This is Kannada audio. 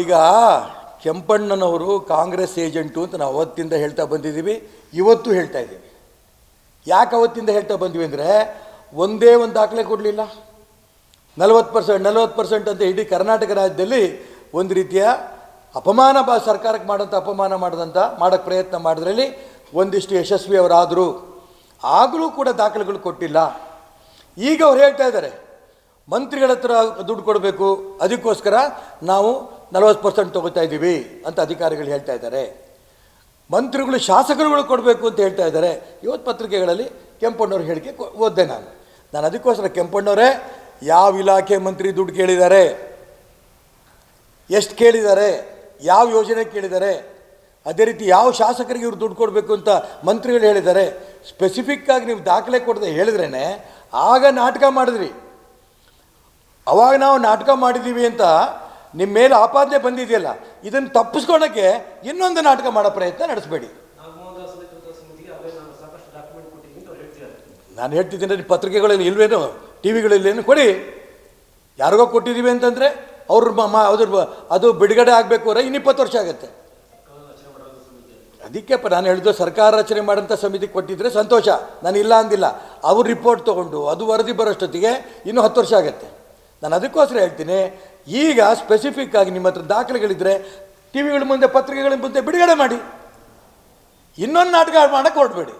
ಈಗ ಕೆಂಪಣ್ಣನವರು ಕಾಂಗ್ರೆಸ್ ಏಜೆಂಟು ಅಂತ ನಾವು ಅವತ್ತಿಂದ ಹೇಳ್ತಾ ಬಂದಿದ್ದೀವಿ, ಇವತ್ತು ಹೇಳ್ತಾ ಇದ್ದೀವಿ. ಯಾಕೆ ಅವತ್ತಿಂದ ಹೇಳ್ತಾ ಬಂದ್ವಿ ಅಂದರೆ ಒಂದೇ ಒಂದು ದಾಖಲೆ ಕೊಡಲಿಲ್ಲ. ನಲವತ್ತು ಪರ್ಸೆಂಟ್ ನಲವತ್ತು ಪರ್ಸೆಂಟ್ ಅಂತ ಇಡೀ ಕರ್ನಾಟಕ ರಾಜ್ಯದಲ್ಲಿ ಒಂದು ರೀತಿಯ ಅಪಮಾನ ಬಾ ಸರ್ಕಾರಕ್ಕೆ ಮಾಡೋಂಥ ಅಪಮಾನ ಮಾಡಿದಂಥ ಮಾಡೋಕ್ಕೆ ಪ್ರಯತ್ನ ಮಾಡಿದ್ರಲ್ಲಿ ಒಂದಿಷ್ಟು ಯಶಸ್ವಿ ಅವರಾದರು. ಆಗಲೂ ಕೂಡ ದಾಖಲೆಗಳು ಕೊಟ್ಟಿಲ್ಲ. ಈಗ ಅವ್ರು ಹೇಳ್ತಾ ಇದ್ದಾರೆ, ಮಂತ್ರಿಗಳ ಹತ್ರ ದುಡ್ಡು ಕೊಡಬೇಕು, ಅದಕ್ಕೋಸ್ಕರ ನಾವು ನಲವತ್ತು ಪರ್ಸೆಂಟ್ ತೊಗೋತಾ ಇದ್ದೀವಿ ಅಂತ ಅಧಿಕಾರಿಗಳು ಹೇಳ್ತಾ ಇದ್ದಾರೆ. ಮಂತ್ರಿಗಳು, ಶಾಸಕರುಗಳು ಕೊಡಬೇಕು ಅಂತ ಹೇಳ್ತಾ ಇದ್ದಾರೆ. ಇವತ್ತು ಪತ್ರಿಕೆಗಳಲ್ಲಿ ಕೆಂಪಣ್ಣವ್ರ ಹೇಳಿಕೆ ಓದ್ದೆ ನಾನು. ನಾನು ಅದಕ್ಕೋಸ್ಕರ ಕೆಂಪಣ್ಣವರೇ, ಯಾವ ಇಲಾಖೆ ಮಂತ್ರಿ ದುಡ್ಡು ಕೇಳಿದ್ದಾರೆ? ಎಷ್ಟು ಕೇಳಿದ್ದಾರೆ? ಯಾವ ಯೋಜನೆ ಕೇಳಿದ್ದಾರೆ? ಅದೇ ರೀತಿ ಯಾವ ಶಾಸಕರಿಗೆ ಇವ್ರು ದುಡ್ಡು ಕೊಡಬೇಕು ಅಂತ ಮಂತ್ರಿಗಳು ಹೇಳಿದ್ದಾರೆ. ಸ್ಪೆಸಿಫಿಕ್ಕಾಗಿ ನೀವು ದಾಖಲೆ ಕೊಡದೆ ಹೇಳಿದ್ರೇ ಆಗ ನಾಟಕ ಮಾಡಿದ್ರಿ. ಅವಾಗ ನಾವು ನಾಟಕ ಮಾಡಿದ್ದೀವಿ ಅಂತ ನಿಮ್ಮ ಮೇಲೆ ಆಪಾದನೆ ಬಂದಿದೆಯಲ್ಲ, ಇದನ್ನು ತಪ್ಪಿಸ್ಕೊಳ್ಳೋಕ್ಕೆ ಇನ್ನೊಂದು ನಾಟಕ ಮಾಡೋ ಪ್ರಯತ್ನ ನಡೆಸಬೇಡಿ. ನಾನು ಹೇಳ್ತಿದ್ದೀನಿ ಪತ್ರಿಕೆಗಳಲ್ಲಿ ಇಲ್ವೇನು ಟಿ ವಿಗಳಲ್ಲೇನು ಕೊಡಿ. ಯಾರಿಗೋ ಕೊಟ್ಟಿದ್ದೀವಿ ಅಂತಂದರೆ, ಅವ್ರ ಮ- ಅದ್ರ ಅದು ಬಿಡುಗಡೆ ಆಗಬೇಕು ಅಂದರೆ ಇನ್ನಿಪ್ಪತ್ತು ವರ್ಷ ಆಗುತ್ತೆ. ಅದಕ್ಕೆಪ್ಪ ನಾನು ಹೇಳಿದ್ದು ಸರ್ಕಾರ ರಚನೆ ಮಾಡೋಂಥ ಸಮಿತಿ ಕೊಟ್ಟಿದ್ದರೆ ಸಂತೋಷ. ನಾನು ಇಲ್ಲ ಅಂದಿಲ್ಲ. ಅವ್ರು ರಿಪೋರ್ಟ್ ತೊಗೊಂಡು, ಅದು ವರದಿ ಬರೋಷ್ಟೊತ್ತಿಗೆ ಇನ್ನೂ ಹತ್ತು ವರ್ಷ ಆಗುತ್ತೆ. ನಾನು ಅದಕ್ಕೋಸ್ಕರ ಹೇಳ್ತೀನಿ ಈಗ ಸ್ಪೆಸಿಫಿಕ್ ಆಗಿ ನಿಮ್ಮ ಹತ್ರ ದಾಖಲೆಗಳಿದ್ದರೆ ಟಿ ವಿಗಳ ಮುಂದೆ ಪತ್ರಿಕೆಗಳ ಮುಂದೆ ಬಿಡುಗಡೆ ಮಾಡಿ. ಇನ್ನೊಂದು ನಾಟಕ ಮಾಡಕ್ಕೆ ಹೊರಡಬೇಡಿ.